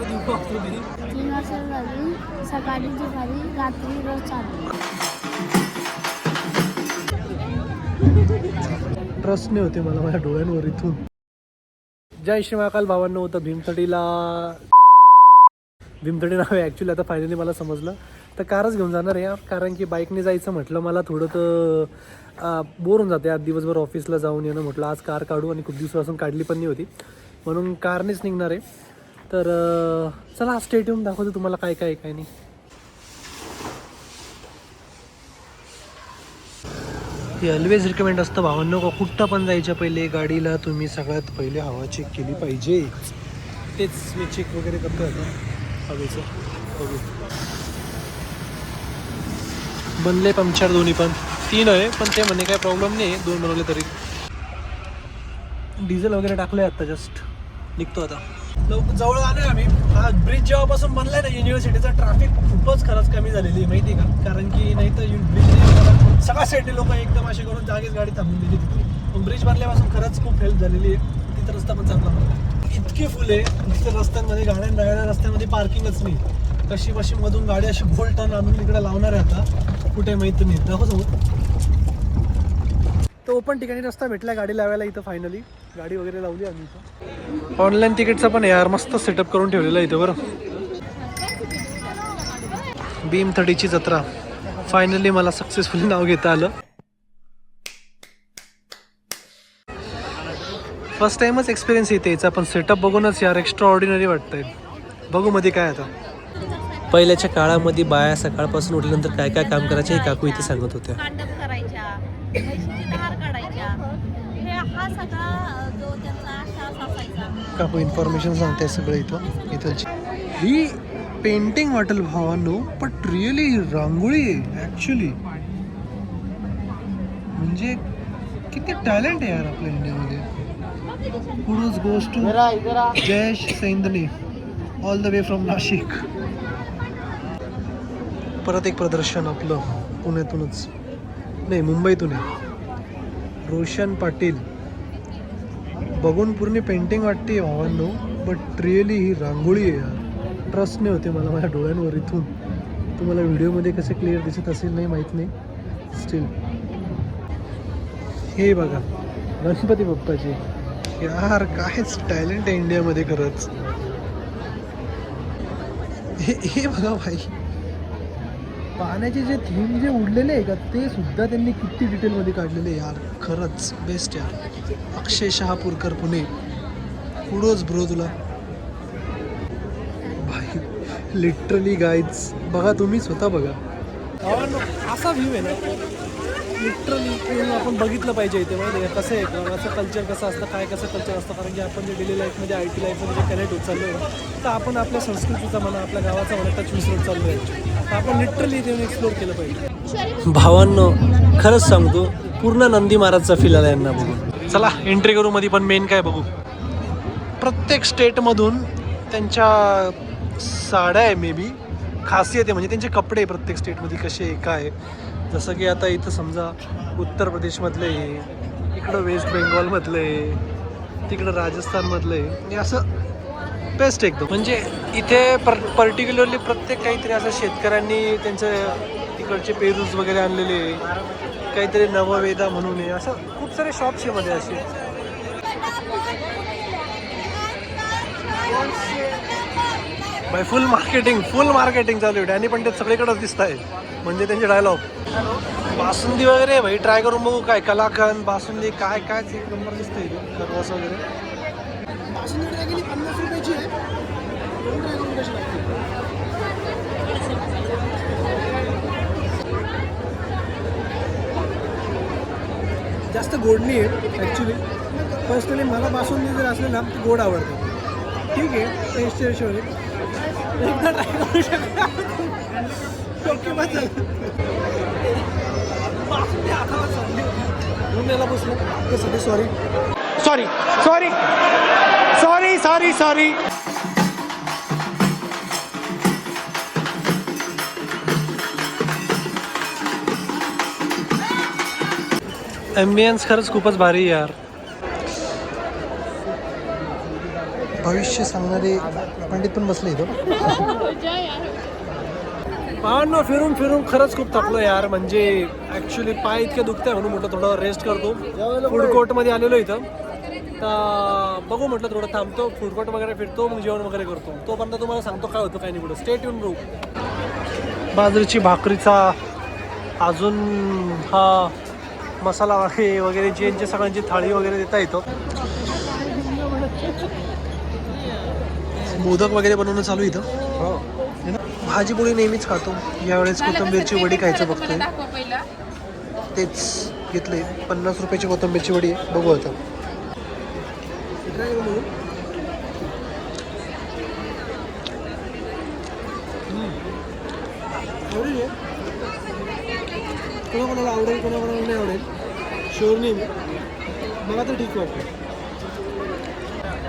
तीन वर्ष झाली सकाळी दुपारी रात्री रोज चालू ट्रस्ट नाही होते मला माझ्या डोळ्यांवर इथून. जय श्री महाकाल भावांनो होतं भीमथडीला भीमथडी नाव आहे. ॲक्च्युली आता फायनली मला समजलं. तर कारच घेऊन जाणार आहे. कारण की बाईकने जायचं म्हटलं मला थोडं तर बोर होऊन जाते. आज दिवसभर ऑफिसला जाऊन येणं म्हटलं. आज कार काढू आणि खूप दिवसापासून काढली पण नाही होती. म्हणून कारनेच निघणार आहे. तर चला स्टेट येऊन दाखवतो तुम्हाला काय काय काय नाही. ते ऑलवेज रिकमेंड असतं भावांनो का कुठं पण जायच्या पहिले गाडीला तुम्ही सगळ्यात पहिले हवा चेक केली पाहिजे. तेच मी चेक वगैरे करतो आता. हवेचं बघू. बनले पंक्चर दोन्ही पण. तीन आहे पण ते म्हणे काय प्रॉब्लेम नाही आहे दोन बनवले तरी. डिझेल वगैरे टाकलं आहे आता जस्ट निघतो आता. लवकर जवळ आलोय आम्ही. हा ब्रिज जेव्हापासून बनलाय ना युनिव्हर्सिटीचा ट्रॅफिक खूपच खरंच कमी झालेली आहे माहिती आहे का? कारण की नाही तर ब्रिज सगळ्या साईडने लोक एकदम असे करून जागेच गाडी थांबून दिली तिथे पण ब्रिज बनल्यापासून खरंच खूप हेल्प झालेली आहे. तिथं रस्ता पण चांगला बनला. इतकी फुले तिथे रस्त्यांमध्ये गाड्या गाड्या रस्त्यामध्ये पार्किंगच नाही. कशी बशी मधून गाडी अशी गोल टर्न आणून इकडे लावणार आहे आता कुठे माहिती नाही. दाखव समोर. तो ओपन ठिकाणी रस्ता भेटला गाडी लावायला इथं फायनली गाडी वगैरे लावली आम्ही इथं. ऑनलाईन तिकीटचा पण यार मस्त सेटअप करून ठेवलेलं आहे इथं बरं. भीम थडीची जत्रा. फायनली मला सक्सेसफुली नाव घेता आलं. फर्स्ट टाइमच एक्सपिरियन्स येते याचा पण सेटअप बघूनच यार एक्स्ट्रा ऑर्डिनरी वाटतंय. बघू मध्ये काय आता. पहिल्याच्या काळामध्ये बाया सकाळपासून उठल्यानंतर काय काय काम करायचे हे काकू इथे सांगत होत्या. हे हा काकू इन्फॉर्मेशन सांगते सगळं इथं इथलची ही पेंटिंग वाटेल भावांनो बट रिअली रांगोळी ॲक्च्युली म्हणजे किती टॅलेंट आहे यार आपल्या इंडियामध्ये kudos goes to Jayesh Saindane all the way from Nashik परत एक प्रदर्शन आपलं पुण्यातूनच. नाही मुंबईतून आहे. रोशन पाटील. बघून पूर्ण पेंटिंग वाटते भावांनो बट रिअली ही रांगोळी आहे यार. ट्रस्ट नाही होते मला माझ्या डोळ्यांवर इथून. तुम्हाला व्हिडिओमध्ये कसे क्लिअर दिसत असेल नाही माहीत नाही. स्टील हे बघा गणपती बाप्पाचे. यार कायच टॅलेंट आहे इंडियामध्ये खरंच. हे हे बघा भाई. पाण्याचे जे थीम जे उडलेले आहे का ते सुद्धा त्यांनी किती डिटेलमध्ये काढलेले आहे यार. खरंच बेस्ट यार. अक्षय शहापूरकर पुणे. कुडोज ब्रो तुला. भाई लिटरली गाईज बघा तुम्ही स्वतः बघा. असा व्ह्यू आहे ना लिटरली आपण बघितलं पाहिजे इथे. माहिती आहे कसं आहे गावाचं कल्चर कसं असतं काय कसं कल्चर असतं कारण की आपण जे डेली लाईफमध्ये आय टी लाईफमध्ये जे कनेक्ट होत चाललो आहे तर आपण आपल्या संस्कृतीचा म्हणा आपल्या गावाचा म्हणा टच विसरत चाललो आहे तर आपण लिटरली इथे एक्सप्लोर केलं पाहिजे. भावांनो खरंच सांगतो पूर्ण नंदी महाराजचा फील आला यांना बघून. चला एंट्री करू मध्ये पण मेन काय बघू? प्रत्येक स्टेटमधून त्यांच्या साड्या आहे मे बी खासियत आहे म्हणजे त्यांचे कपडे प्रत्येक स्टेटमध्ये कसे आहे काय आहे. जसं की आता इथं समजा उत्तर प्रदेशमधले आहे इकडं वेस्ट बेंगॉलमधलं आहे तिकडं राजस्थानमधलं आहे हे असं बेस्ट एकदम म्हणजे इथे पर पर्टिक्युलरली प्रत्येक काहीतरी असं शेतकऱ्यांनी त्यांचं तिकडचे पेरूज वगैरे आणलेले काहीतरी नववेदा म्हणून आहे असं खूप सारे शॉप्स आहे मध्ये असे bye full marketing full marketing चालू आहे. डॅनी पंडित सगळीकडेच दिसत आहे म्हणजे त्यांचे डायलॉग बासुंदी वगैरे भाई ट्राय करून बघू काय कलाकंद बासुंदी काय काय एक नंबर दिसतंय. खरवास वगैरे. बासुंदी ट्राय केली पन्नास रुपयाची आहे. करून कशी लागते? जास्त गोड नाही आहे ॲक्च्युली पर्सनली मला बासुंदी जर असले ना गोड आवडते. ठीक आहे टेस्ट हिशोबाने एकदा ट्राय करू शकता झालं बसलो sorry sorry sorry sorry sorry sorry ambience खरंच खूपच भारी आहे यार. भविष्य सांगणारे पंडित पण बसले इथं. पाहांनो फिरून फिरून खरंच खूप थकलो यार. म्हणजे ॲक्च्युली पाय इतके दुखतंय म्हणून म्हटलं थोडं रेस्ट करतो. फूड कोर्टमध्ये आलेलो इथं. तर बघू म्हटलं थोडं थांबतो. फूड कोर्ट वगैरे फिरतो मग जेवण वगैरे करतो. तोपर्यंत तुम्हाला सांगतो काय होतं काय नाही कुठं स्टेट येऊन बघू बाजरीची भाकरीचा अजून हा मसाला वगैरे वगैरे जे सगळ्यांची थाळी वगैरे देता येतो. मोदक वगैरे बनवणं चालू इथं. भाजी पोळी नेहमीच खातो. यावेळेस कोथिंबीरची वडी खायचं बघतोय. तेच घेतले पन्नास रुपयाची कोथिंबीरची वडी आहे. बघू आता. कोणाकोणाला आवडेल कोणाकोणाला नाही आवडेल. शुअर नाही मला तर ठीक वाटतं.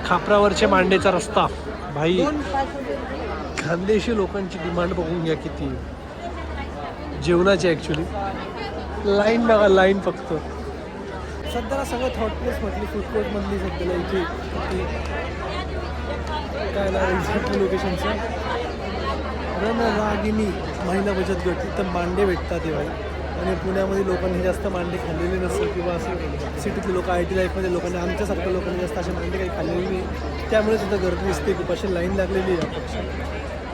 खापरावरच्या मांडेचा रस्ता. भाई खानदेशी लोकांची डिमांड बघून घ्या किती. जेवणाची ॲक्च्युली लाईन बघा लाईन फक्त. सध्याला सगळं थॉट प्लेस म्हटली फूड कोर्टमधली सध्याला इथे. इथे काय नाव एक्झॅक्ट लोकेशनचं रणरागिनी महिला बचत गट तिथं मांडे भेटतात तेव्हा आणि पुण्यामध्ये लोकांनी जास्त मांडे खाल्लेले नसतील किंवा असं सिटीतले लोक आय टी लाईफमध्ये लोकांनी आमच्यासारख्या लोकांनी जास्त असे मांडे काही खाल्लेले नाही. त्यामुळे सुद्धा गर्दी दिसते खूप अशी लाईन लागलेली आहे. अपेक्षा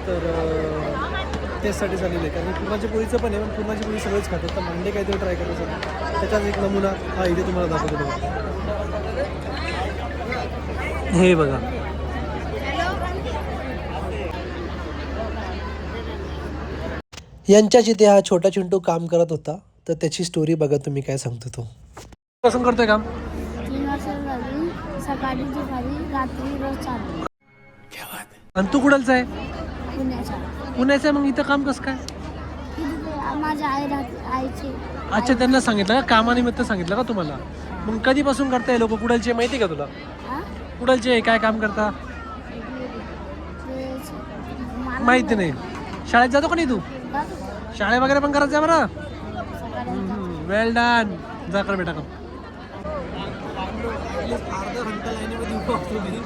तर त्याचसाठी तेचसाठी झालेलं आहे. कारण पूर्णाच्या पोळीचं पण आहे पण पूर्णाची पोळी सगळेच खातात. तर मांडे काहीतरी ट्राय करायचं त्याच्यात एक नमुना हा इथे तुम्हाला दाखवतो हे बघा. यांच्याच इथे हा छोटा चिंटू काम करत होता तर त्याची स्टोरी बघा तुम्ही काय सांगतो तो. कसं करतोय काम? तीन वर्ष झाली सकाळी दुपारी रात्री रोज चालू. आणि तू कुडालचा आहे? पुण्याचं. आहे मग इथं काम कसं काय? तिथे माझ्या आई राहते आईचे. अच्छा त्यांना सांगितलं का? कामानिमित्त सांगितलं का तुम्हाला? मग कधीपासून करताय लोक? कुडालचे माहिती का तुला? हा? कुडालचे काय काम करता? ते मला माहिती नाही. शाळेत जातो का नाही तू. शाळे वगैरे पण करायचं जा बरं वेल डन जा कर बेटा अर्धा घंटा लाईनीमध्ये उभा मी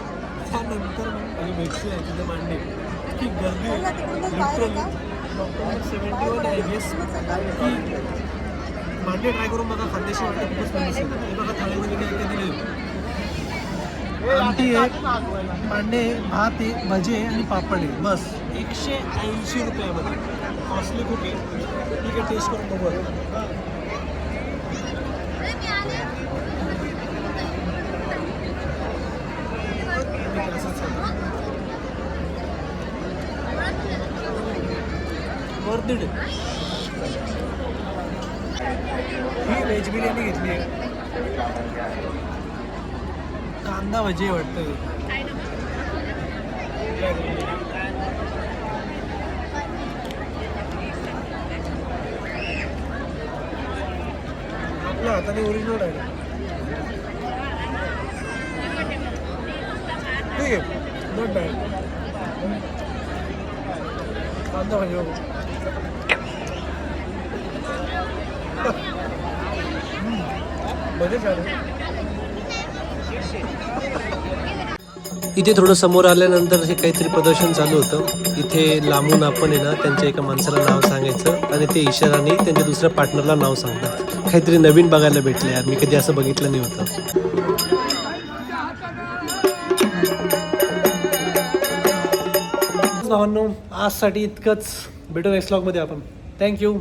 त्यानंतर मग आहे तिथे मांडे की गर्दी seventy one I guess Monday try करून बघा खाद्यशी वाटते खूपच फेमस आहे बघा थाळीमध्ये काय काय दिले आमटी आहे मांडे भात आहे भजे आणि पापड आहे बस. एकशे ऐंशी रुपयामध्ये कॉस्टली खूप आहे ठीक आहे टेस्ट करून बघू आता. वर्थ इट ही व्हेज बिर्याणी घेतली आहे कांदा भजी आहे वाटतं हाताने ओरिजिनल आहे. ठीक आहे. नॉट बॅड कांदा भाजी बघू. बघे इथे थोडं समोर आल्यानंतर हे काहीतरी प्रदर्शन चालू होतं. इथे लांबून आपण आहे ना त्यांच्या एका माणसाला नाव सांगायचं आणि ते इशाराने त्यांच्या दुसऱ्या पार्टनरला नाव सांगतात. काहीतरी नवीन बघायला भेटलं यार मी कधी असं बघितलं नाही होतं. भावांनो आजसाठी इतकंच. भेटू नेक्स्ट ब्लॉगमध्ये आपण. थँक्यू